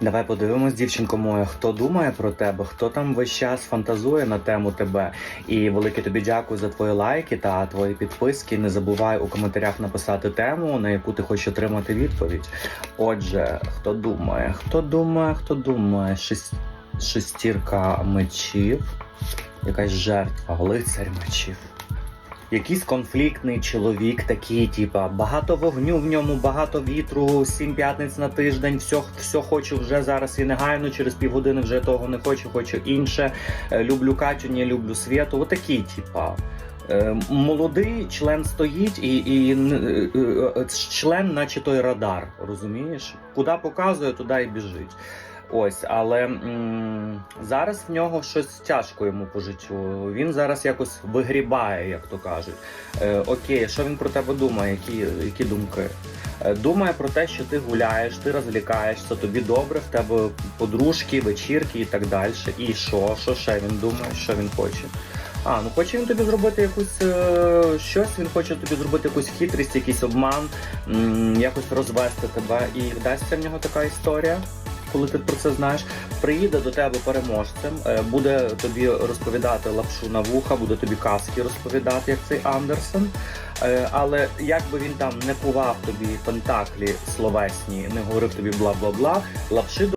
Давай подивимось, дівчинко моя, хто думає про тебе, хто там весь час фантазує на тему тебе. І велике тобі дякую за твої лайки та твої підписки. Не забувай у коментарях написати тему, на яку ти хочеш отримати відповідь. Отже, хто думає, хто думає, хто думає, Шест... шестірка мечів, якась жертва, лицар мечів. Якийсь конфліктний чоловік, такий, типа, багато вогню в ньому, багато вітру, сім п'ятниць на тиждень, все, все хочу вже зараз і негайно, через півгодини вже того не хочу, хочу інше. Е, Люблю Катю, не люблю світу. Отакий, типа. Е, Молодий член стоїть і, і е, е, член, наче той радар, розумієш? Куди показує, туди і біжить. Ось, але м- зараз в нього щось тяжко йому по життю. Він зараз якось вигрібає, як то кажуть. Е, окей, що він про тебе думає? Які, які думки? Е, думає про те, що ти гуляєш, ти розвлікаєшся, тобі добре, в тебе подружки, вечірки і так далі. І що? Що ще він думає, що він хоче? А, ну хоче він тобі зробити якусь е, щось, він хоче тобі зробити якусь хитрість, якийсь обман, м, якось розвести тебе. І вдасться в нього така історія, коли ти про це знаєш. Приїде до тебе переможцем, е, буде тобі розповідати лапшу на вуха, буде тобі казки розповідати, як цей Андерсон. Е, Але як би він там не кував тобі пентаклі словесні, не говорив тобі бла бла бла, лапши